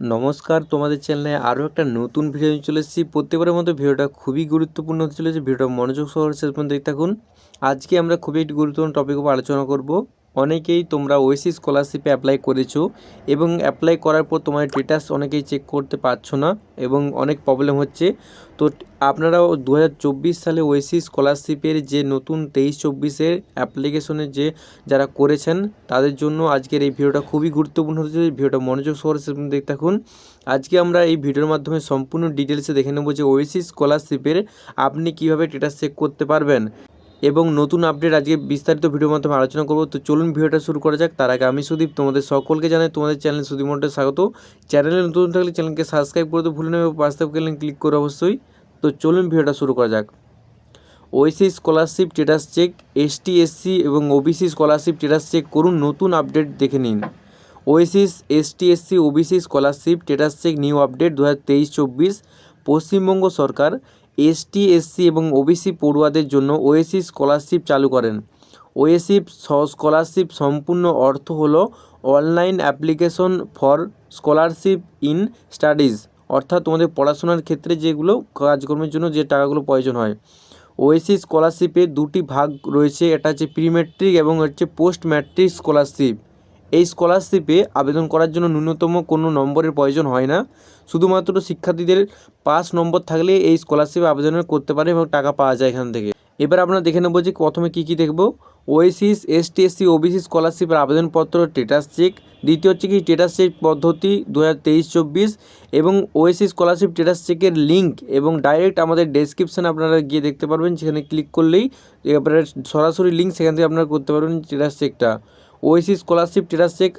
নমস্কার, তোমাদের চ্যানেলে আরও একটা নতুন ভিডিও নিয়ে চলে এসেছি। প্রত্যেকবারের মতো ভিডিওটা খুবই গুরুত্বপূর্ণ হতে চলেছে। ভিডিওটা মনোযোগ সহ শেষ পর্যন্ত দেখতে থাকুন। আজকে আমরা খুবই একটি গুরুত্বপূর্ণ টপিক উপর আলোচনা করব। অনেকেই তোমরা ওয়েসি স্কলারশিপে অ্যাপ্লাই করেছ এবং অ্যাপ্লাই করার পর তোমার স্টেটাস অনেকেই চেক করতে পারছ না এবং অনেক প্রবলেম হচ্ছে। তো আপনারাও দু হাজার চব্বিশ সালে ওয়েসি স্কলারশিপের যে নতুন তেইশ চব্বিশের অ্যাপ্লিকেশনের যে যারা করেছেন, তাদের জন্য আজকের এই ভিডিওটা খুবই গুরুত্বপূর্ণ হতে চলেছে। ভিডিওটা মনোযোগ সহকারে দেখতে থাকুন। আজকে আমরা এই ভিডিওর মাধ্যমে সম্পূর্ণ ডিটেলসে দেখে নেব যে ওয়েসি স্কলারশিপের আপনি কীভাবে স্টেটাস চেক করতে পারবেন। এবং নতুন আপডেট আজকে বিস্তারিত ভিডিওর মাধ্যমে আলোচনা করব। তো চলুন ভিডিওটা শুরু করা যাক। তার আগে আমি সুদীপ, তোমাদের সকলকে জানাই তোমাদের চ্যানেল সুদীপ মোটে স্বাগত। চ্যানেলে নতুন থাকলে চ্যানেলকে সাবস্ক্রাইব করতে ভুলে নেবে বাস্তব গেলেন ক্লিক করে অবশ্যই। তো চলুন ভিডিওটা শুরু করা যাক। Oasis scholarship status check ST SC এবং ওবিসি স্কলারশিপ স্টেটাস চেক করুন। নতুন আপডেট দেখে নিন। Oasis ST SC OBC scholarship status check new update দু হাজার তেইশ চব্বিশ। পশ্চিমবঙ্গ সরকার এসটি, এসসি এবং ওবিসি পড়ুয়াদের জন্য ওএসি স্কলারশিপ চালু করেন। ওএসি স্কলারশিপ সম্পূর্ণ অর্থ হল online application for scholarship in studies, অর্থাৎ তোমাদের পড়াশোনার ক্ষেত্রে যেগুলো কাজকর্মের জন্য যে টাকাগুলো প্রয়োজন হয়। ওএসি স্কলারশিপে দুটি ভাগ রয়েছে, এটা হচ্ছে প্রি ম্যাট্রিক এবং হচ্ছে পোস্ট ম্যাট্রিক স্কলারশিপ। এই স্কলারশিপে আবেদন করার জন্য ন্যূনতম কোনো নম্বরের প্রয়োজন হয় না। শুধুমাত্র শিক্ষার্থীদের পাস নম্বর থাকলে এই স্কলারশিপে আবেদন করতে পারে এবং টাকা পাওয়া যায় এখান থেকে। এবার আমরা দেখে নেব যে প্রথমে কী কী দেখব। ওএসিস, এসটি, এসসি, ওবিসি স্কলারশিপের আবেদনপত্র, স্টেটাস চেক। দ্বিতীয় হচ্ছে কি স্টেটাস চেক পদ্ধতি দু হাজার তেইশ চব্বিশ এবং ওএসি স্কলারশিপ স্টেটাস চেকের লিঙ্ক এবং ডাইরেক্ট আমাদের ডেসক্রিপশানে আপনারা গিয়ে দেখতে পারবেন। সেখানে ক্লিক করলেই এবারে সরাসরি লিঙ্ক সেখান থেকে আপনারা করতে পারবেন স্টেটাস চেকটা। ওএসি স্কলারশিপ স্টেটাস চেক,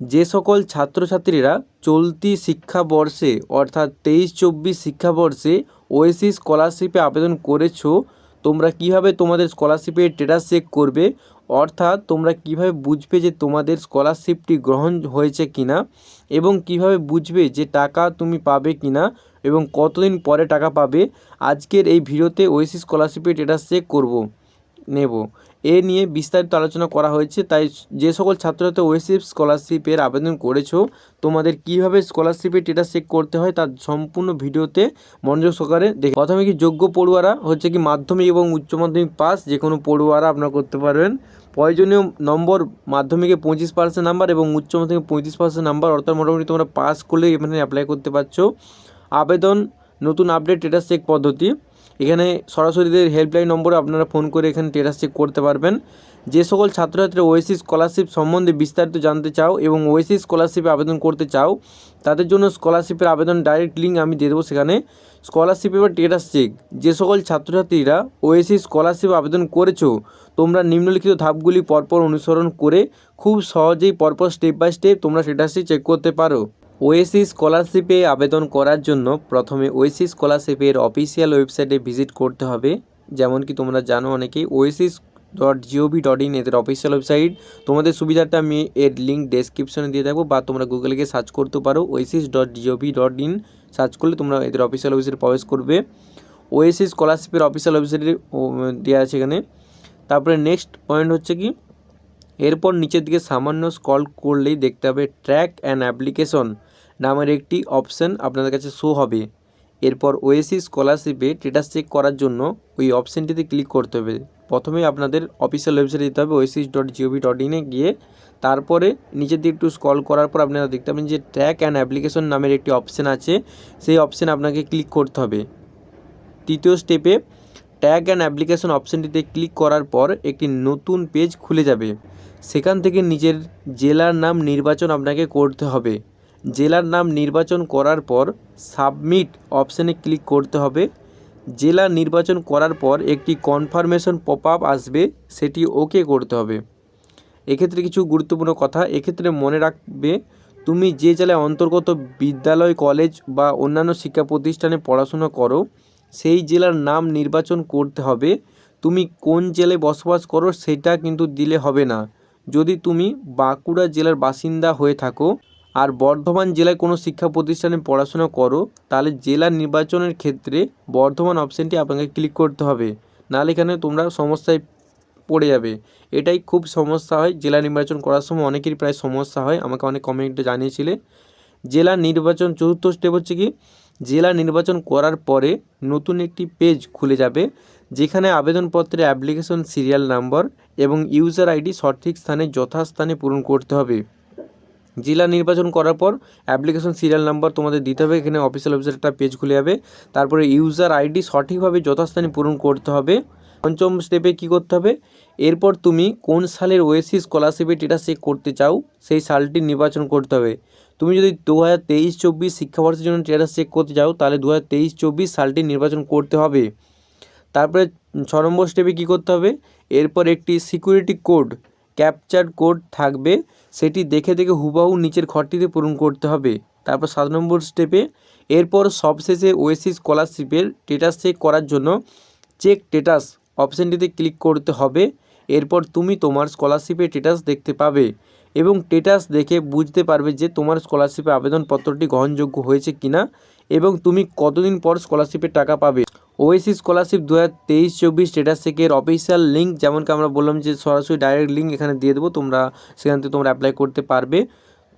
যে সকল ছাত্রছাত্রীরা চলতি শিক্ষাবর্ষে, অর্থাৎ তেইশ চব্বিশ শিক্ষাবর্ষে ওএসি স্কলারশিপে আবেদন করেছ, তোমরা কীভাবে তোমাদের স্কলারশিপের স্টেটাস চেক করবে? অর্থাৎ তোমরা কীভাবে বুঝবে যে তোমাদের স্কলারশিপটি গ্রহণ হয়েছে কিনা? এবং কীভাবে বুঝবে যে টাকা তুমি পাবে কিনা? এবং কতদিন পরে টাকা পাবে? আজকের এই ভিডিওতে ওএসি স্কলারশিপের স্টেটাস চেক করব, নেব। এ নিয়ে বিস্তারিত আলোচনা করা হয়েছে। তাই যে সকল ছাত্রছাত্রী ওয়েসিপ স্কলারশিপের আবেদন করেছ, তোমাদের কীভাবে স্কলারশিপের স্টেটাস চেক করতে হয় তার সম্পূর্ণ ভিডিওতে মনোযোগ সহকারে দেখে প্রথমে কি যোগ্য পড়ুয়ারা, হচ্ছে কি মাধ্যমিক এবং উচ্চ মাধ্যমিক পাস যে কোনো পড়ুয়ারা আপনারা করতে পারবেন। প্রয়োজনীয় নম্বর, মাধ্যমিকে পঁচিশ পার্সেন্ট নাম্বার এবং উচ্চ মাধ্যমিকে পঁয়ত্রিশ পার্সেন্ট নাম্বার অর্থাৎ মোটামুটি তোমরা পাস করলে এখানে অ্যাপ্লাই করতে পারছ। আবেদন, নতুন আপডেট স্টেটাস চেক পদ্ধতি। এখানে সরাসরিদের হেল্পলাইন নম্বরে আপনারা ফোন করে এখানে স্টেটাস চেক করতে পারবেন। যে সকল ছাত্রছাত্রীরা ওয়েসি স্কলারশিপ সম্বন্ধে বিস্তারিত জানতে চাও এবং ওয়েসি স্কলারশিপে আবেদন করতে চাও, তাদের জন্য স্কলারশিপের আবেদন ডাইরেক্ট লিঙ্ক আমি দিয়ে দেবো সেখানে। স্কলারশিপ বা স্টেটাস চেক যে সকল ছাত্রছাত্রীরা ওয়েসি স্কলারশিপ আবেদন করেছ, তোমরা নিম্নলিখিত ধাপগুলি পরপর অনুসরণ করে খুব সহজেই পরপর স্টেপ বাই স্টেপ তোমরা স্টেটাসটি চেক করতে পারো। ওয়েসি স্কলারশিপে আবেদন করার জন্য প্রথমে ওয়েসি স্কলারশিপের অফিসিয়াল ওয়েবসাইটে ভিজিট করতে হবে। যেমন কি তোমরা জানো অনেকেই Oasis dot GOV dot in এদের অফিসিয়াল ওয়েবসাইট। তোমাদের সুবিধাটা আমি এর লিঙ্ক ডেসক্রিপশনে দিয়ে দেবো বা তোমরা গুগলে গিয়ে সার্চ করতে পারো। Oasis dot GOV dot in search করলে তোমরা এদের অফিসিয়াল ওয়েবসাইটে প্রবেশ করবে। ওয়েসি স্কলারশিপের অফিসিয়াল ওয়েবসাইটে দেওয়া আছে এখানে। তারপরে নেক্সট পয়েন্ট হচ্ছে কি? এরপর নিচের দিকে সামান্য স্কল করলেই দেখতে হবে ট্র্যাক অ্যান্ড অ্যাপ্লিকেশন। নামের একটি অপশান আপনাদের কাছে শো হবে। এরপর ওএসি স্কলারশিপে স্টেটাস চেক করার জন্য ওই অপশানটিতে ক্লিক করতে হবে। প্রথমে আপনাদের অফিসিয়াল ওয়েবসাইটে দিতে হবে ওয়েসিস ডট জিওভি ডট ইনে গিয়ে তারপরে নিচের দিকে একটু স্কল করার পর আপনারা দেখতে পাবেন যে ট্র্যাক অ্যান্ড অ্যাপ্লিকেশন নামের একটি অপশান আছে। সেই অপশান আপনাকে ক্লিক করতে হবে। তৃতীয় স্টেপে ট্যাগ অ্যান্ড অ্যাপ্লিকেশন অপশানটিতে ক্লিক করার পর একটি নতুন পেজ খুলে যাবে। সেখান থেকে নিজের জেলার নাম নির্বাচন আপনাকে করতে হবে। জেলার নাম নির্বাচন করার পর সাবমিট অপশানে ক্লিক করতে হবে। জেলা নির্বাচন করার পর একটি কনফার্মেশন পপ আপ আসবে, সেটি ওকে করতে হবে। এক্ষেত্রে কিছু গুরুত্বপূর্ণ কথা, এক্ষেত্রে মনে রাখবে, তুমি যে জেলায় অন্তর্গত বিদ্যালয়, কলেজ বা অন্যান্য শিক্ষা প্রতিষ্ঠানে পড়াশোনা করো, সেই জেলার নাম নির্বাচন করতে হবে। তুমি কোন জেলায় বসবাস করো, সেটা কিন্তু দিলে হবে না। যদি তুমি বাঁকুড়া জেলার বাসিন্দা হয়ে থাকো আর বর্ধমান জেলায় কোনো শিক্ষা প্রতিষ্ঠানে পড়াশোনা করো, তাহলে জেলা নির্বাচনের ক্ষেত্রে বর্ধমান অপশানটি আপনাকে ক্লিক করতে হবে। নাহলে এখানে তোমরা সমস্যায় পড়ে যাবে। এটাই খুব সমস্যা হয়, জেলা নির্বাচন করার সময় অনেকেরই প্রায় সমস্যা হয়, আমাকে অনেক কমেন্টে জানিয়েছিলে। জেলা নির্বাচন চতুর্থ স্টেপ হচ্ছে কি? জেলা নির্বাচন করার পরে নতুন একটি পেজ খুলে যাবে, যেখানে আবেদনপত্রে অ্যাপ্লিকেশন সিরিয়াল নাম্বার এবং ইউজার আইডি সঠিক স্থানে যথাস্থানে পূরণ করতে হবে। জেলা নির্বাচন করার পর অ্যাপ্লিকেশন সিরিয়াল নাম্বার তোমাদের দিতে হবে। এখানে অফিসিয়াল অফিসের একটা পেজ খুলে যাবে। তারপরে ইউজার আইডি সঠিকভাবে যথাস্থানে পূরণ করতে হবে। পঞ্চম স্টেপে কী করতে হবে? এরপর তুমি কোন সালের ওয়েসি স্কলারশিপে ডেটা চেক করতে চাও, সেই সালটি নির্বাচন করতে হবে। তুমি যদি দু হাজার তেইশ চব্বিশ শিক্ষাবর্ষের জন্য স্ট্যাটাস চেক করতে চাও, তাহলে দু হাজার তেইশ চব্বিশ সালটি নির্বাচন করতে হবে। তারপরে ছ নম্বর স্টেপে কী করতে হবে? এরপর একটি সিকিউরিটি কোড ক্যাপচার কোড থাকবে, সেটি দেখে দেখে হুবাহু নিচের ঘরটিতে পূরণ করতে হবে। তারপর সাত নম্বর স্টেপে, এরপর সবশেষে ওয়েসি স্কলারশিপের স্টেটাস চেক করার জন্য চেক স্টেটাস অপশানটিতে ক্লিক করতে হবে। এরপর তুমি তোমার স্কলারশিপের স্টেটাস দেখতে পাবে এবং স্টেটাস দেখে বুঝতে পারবে যে তোমার স্কলারশিপে আবেদনপত্রটি গ্রহণযোগ্য হয়েছে কিনা এবং তুমি কতদিন পর স্কলারশিপের টাকা পাবে। ওএসি স্কলারশিপ দু হাজার তেইশ চব্বিশ স্টেটাস চেকের অফিসিয়াল লিঙ্ক যেমনকি আমরা বললাম যে সরাসরি ডাইরেক্ট লিঙ্ক এখানে দিয়ে দেবো, তোমরা সেখান থেকে তোমরা অ্যাপ্লাই করতে পারবে।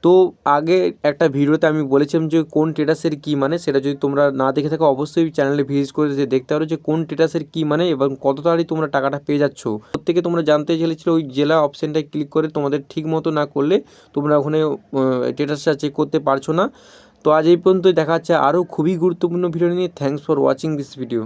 তো আগে একটা ভিডিওতে আমি বলেছিলাম যে কোন স্টেটাসের কী মানে সেটা যদি তোমরা না দেখে থাকো, অবশ্যই চ্যানেলে ভিজিট করে যে দেখতে পারো যে কোন স্টেটাসের কী মানে এবং কত তাড়াতাড়ি তোমরা টাকাটা পেয়ে যাচ্ছ। প্রত্যেকে তোমরা জানতে চাইছিলে ওই জেলা অপশানটায় ক্লিক করে, তোমাদের ঠিক মতো না করলে তোমরা ওখানে স্টেটাসটা চেক করতে পারছ না। তো আজ এই পর্যন্তই। দেখা হচ্ছে আরও খুবই গুরুত্বপূর্ণ ভিডিও নিয়ে। Thanks for watching this video